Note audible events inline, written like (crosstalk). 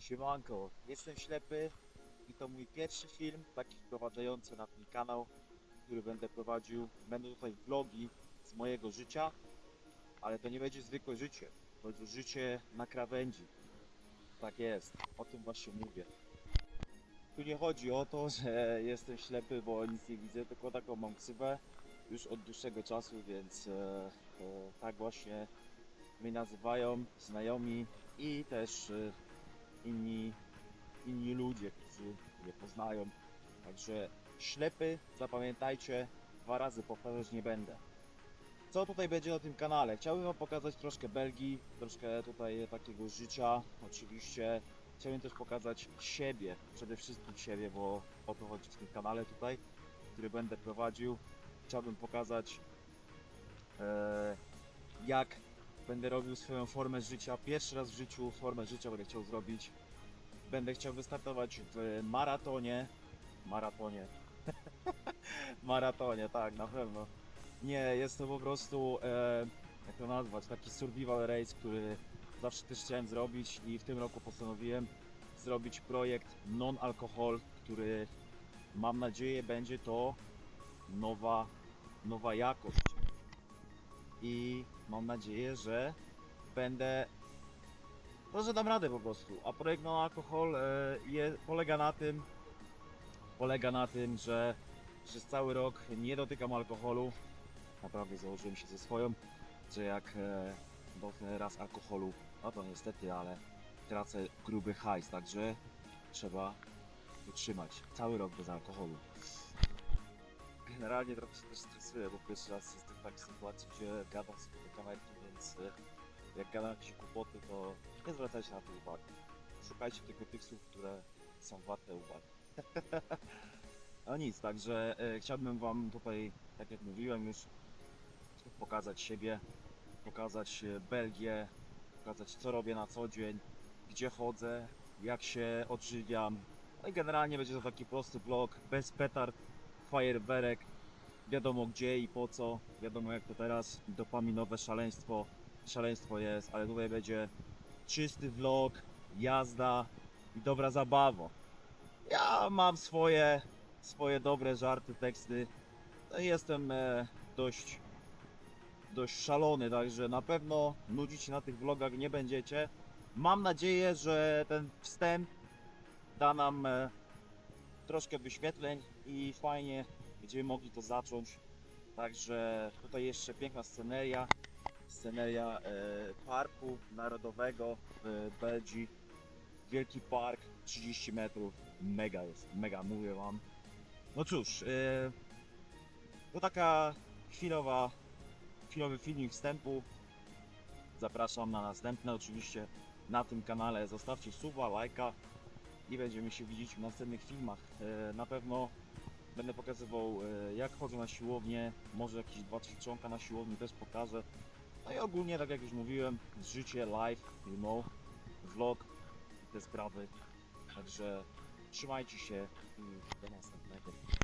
Siemanko, jestem ślepy i to mój pierwszy film, taki wprowadzający na ten kanał, który będę prowadził. Będą tutaj vlogi z mojego życia, ale to nie będzie zwykłe życie, to będzie życie na krawędzi. Tak jest, o tym właśnie mówię. Tu nie chodzi o to, (laughs) że jestem ślepy, bo nic nie widzę, tylko taką mam ksywę już od dłuższego czasu, więc e, e, tak właśnie mnie nazywają znajomi i też e, inni, inni ludzie, którzy mnie poznają. Także ślepy, zapamiętajcie, dwa razy powtarzać nie będę. Co tutaj będzie na tym kanale? Chciałbym wam pokazać troszkę Belgii, troszkę tutaj takiego życia, oczywiście. Chciałbym też pokazać siebie, przede wszystkim siebie, bo o to chodzi w tym kanale tutaj, który będę prowadził. Chciałbym pokazać e, jak będę robił swoją formę życia. Pierwszy raz w życiu formę życia będę chciał zrobić. Będę chciał wystartować w maratonie. Maratonie. (laughs) maratonie, tak, na pewno. Nie, jest to po prostu, e, jak to nazwać, taki survival race, który zawsze też chciałem zrobić i w tym roku postanowiłem zrobić projekt non-alkohol, który mam nadzieję będzie to nowa, nowa jakość. I mam nadzieję, że będę no, że dam radę po prostu. A projekt no alkohol e, polega na tym, polega na tym, że przez cały rok nie dotykam alkoholu. Naprawdę założyłem się ze swoją, że jak e, dotknę raz alkoholu, no to niestety, ale tracę gruby hajs, także trzeba wytrzymać cały rok bez alkoholu. Generalnie trochę się też stresuję, bo pierwszy raz jestem w takiej sytuacji, gdzie gadam sobie do kamerki, więc e, jak gadam jakieś głupoty, to nie zwracajcie na to uwagi. Szukajcie tylko tych słów, które są warte uwagi. (laughs) no nic, także e, chciałbym Wam tutaj, tak jak mówiłem już, pokazać siebie, pokazać e, Belgię, pokazać co robię na co dzień, gdzie chodzę, jak się odżywiam. No i generalnie będzie to taki prosty vlog, bez petard, fajerwerek, wiadomo gdzie i po co, wiadomo jak to teraz, dopaminowe szaleństwo, szaleństwo jest, ale tutaj będzie czysty vlog, jazda i dobra zabawa. Ja mam swoje, swoje dobre żarty, teksty, no jestem e, dość, dość szalony, także na pewno nudzić się na tych vlogach nie będziecie. Mam nadzieję, że ten wstęp da nam e, troszkę wyświetleń i fajnie będziemy mogli to zacząć. Także tutaj jeszcze piękna sceneria, sceneria e, parku narodowego w Belgii. Wielki park, 30 metrów, mega jest, mega mówię wam. No cóż, e, to taka chwilowa, chwilowy filmik wstępu. Zapraszam na następne oczywiście na tym kanale. Zostawcie suba, lajka i będziemy się widzieć w następnych filmach. E, Na pewno będę pokazywał e, jak chodzę na siłownię, może jakieś dwa ćwiczonka na siłowni też pokażę. No i ogólnie, tak jak już mówiłem, życie, live, you know, vlog, te sprawy. Także trzymajcie się i do następnego.